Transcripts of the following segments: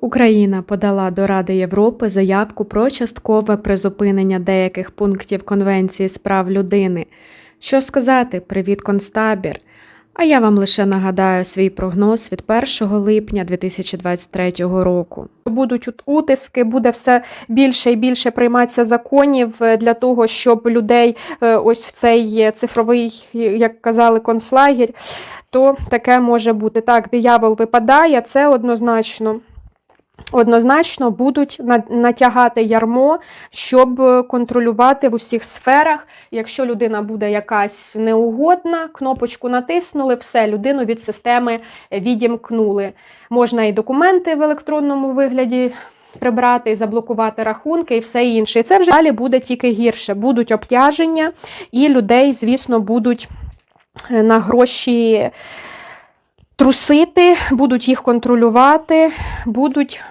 Україна подала до Ради Європи заявку про часткове призупинення деяких пунктів Конвенції з прав людини. Що сказати, привіт, концтабір! А я вам лише нагадаю свій прогноз від 1 липня 2023 року. Будуть утиски, буде все більше і більше прийматися законів е, для того, щоб людей е, ось в цей е, цифровий, як казали, концлагерь, то таке може бути. Так, диявол випадає, це однозначно. Однозначно будуть натягати ярмо, щоб контролювати в усіх сферах. Якщо людина буде якась неугодна, кнопочку натиснули, все, людину від системи відімкнули. Можна і документи в електронному вигляді прибрати, заблокувати рахунки і все інше. І це вже далі буде тільки гірше. Будуть обтяження, і людей, звісно, будуть е, на гроші трусити, будуть їх контролювати, будуть,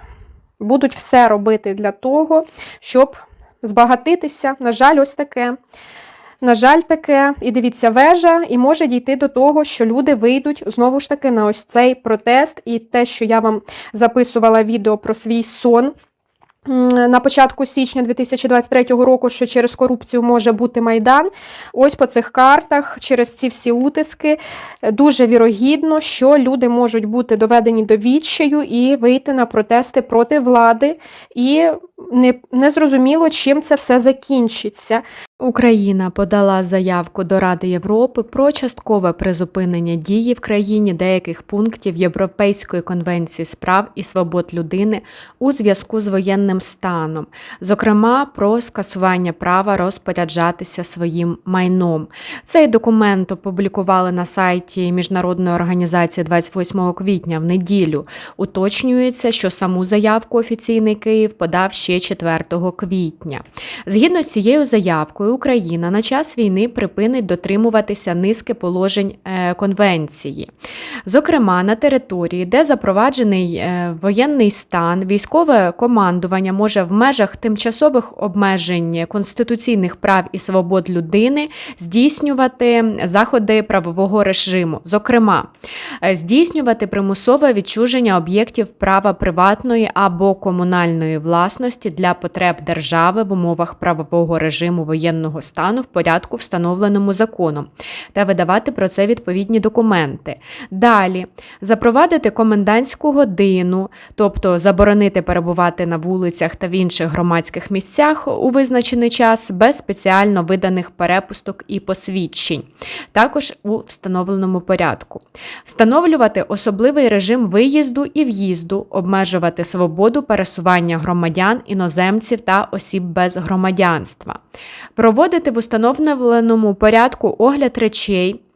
будуть все робити для того, щоб збагатитися. На жаль, ось таке. На жаль, таке, і дивіться, вежа, і може дійти до того, що люди вийдуть знову ж таки на ось цей протест. І те, що я вам записувала відео про свій сон на початку січня 2023 року, що через корупцію може бути майдан. Ось по цих картах, через ці всі утиски, дуже вірогідно, що люди можуть бути доведені до відчаю і вийти на протести проти влади. І не, не зрозуміло, чим це все закінчиться. Україна подала заявку до Ради Європи про часткове призупинення дії в країні деяких пунктів Європейської конвенції з прав і свобод людини у зв'язку з воєнним станом, зокрема про скасування права розпоряджатися своїм майном. Цей документ опублікували на сайті Міжнародної організації 28 квітня в неділю. Уточнюється, що саму заявку офіційний Київ подав ще 4 квітня. Згідно з цією заявкою, Україна на час війни припинить дотримуватися низки положень конвенції. Зокрема, на території, де запроваджений е, воєнний стан, військове командування може в межах тимчасових обмежень конституційних прав і свобод людини здійснювати заходи правового режиму, зокрема, е, здійснювати примусове відчуження об'єктів права приватної або комунальної власності для потреб держави в умовах правового режиму воєнного стану в порядку, встановленому законом, та видавати про це відповідні документи. Далі запровадити комендантську годину, тобто заборонити перебувати на вулицях та в інших громадських місцях у визначений час без спеціально виданих перепусток і посвідчень, також у встановленому порядку. Встановлювати особливий режим виїзду і в'їзду, обмежувати свободу пересування громадян, іноземців та осіб без громадянства, проводити в установленому порядку огляд речей.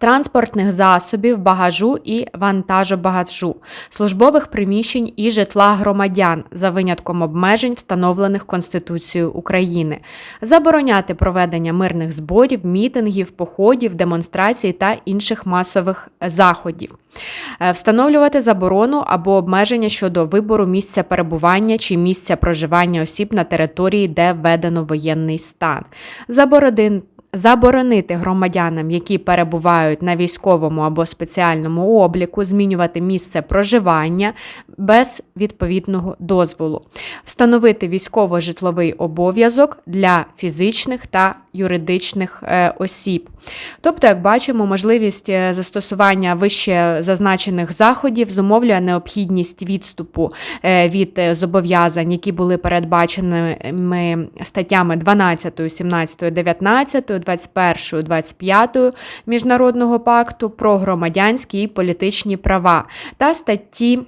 Транспортних засобів, багажу і вантажобагажу, службових приміщень і житла громадян за винятком обмежень, встановлених Конституцією України, забороняти проведення мирних зборів, мітингів, походів, демонстрацій та інших масових заходів, Е, встановлювати заборону або обмеження щодо вибору місця перебування чи місця проживання осіб на території, де введено воєнний стан, Заборонити громадянам, які перебувають на військовому або спеціальному обліку, змінювати місце проживання без відповідного дозволу, встановити військово-житловий обов'язок для фізичних та юридичних е, осіб. Тобто, як бачимо, можливість е, застосування вище зазначених заходів зумовлює необхідність відступу е, від зобов'язань, які були передбаченими статтями 12, 17, 19, 21, 25 Міжнародного пакту про громадянські і політичні права та статті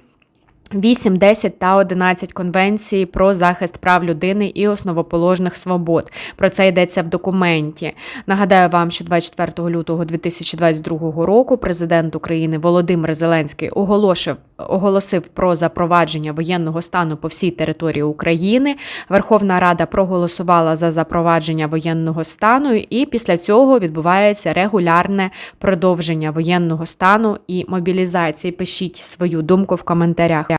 8, 10 та 11 Конвенції про захист прав людини і основоположних свобод. Про це йдеться в документі. Нагадаю вам, що 24 лютого 2022 року президент України Володимир Зеленський оголошив, оголосив про запровадження воєнного стану по всій території України. Верховна Рада проголосувала за запровадження воєнного стану, і після цього відбувається регулярне продовження воєнного стану і мобілізації. Пишіть свою думку в коментарях.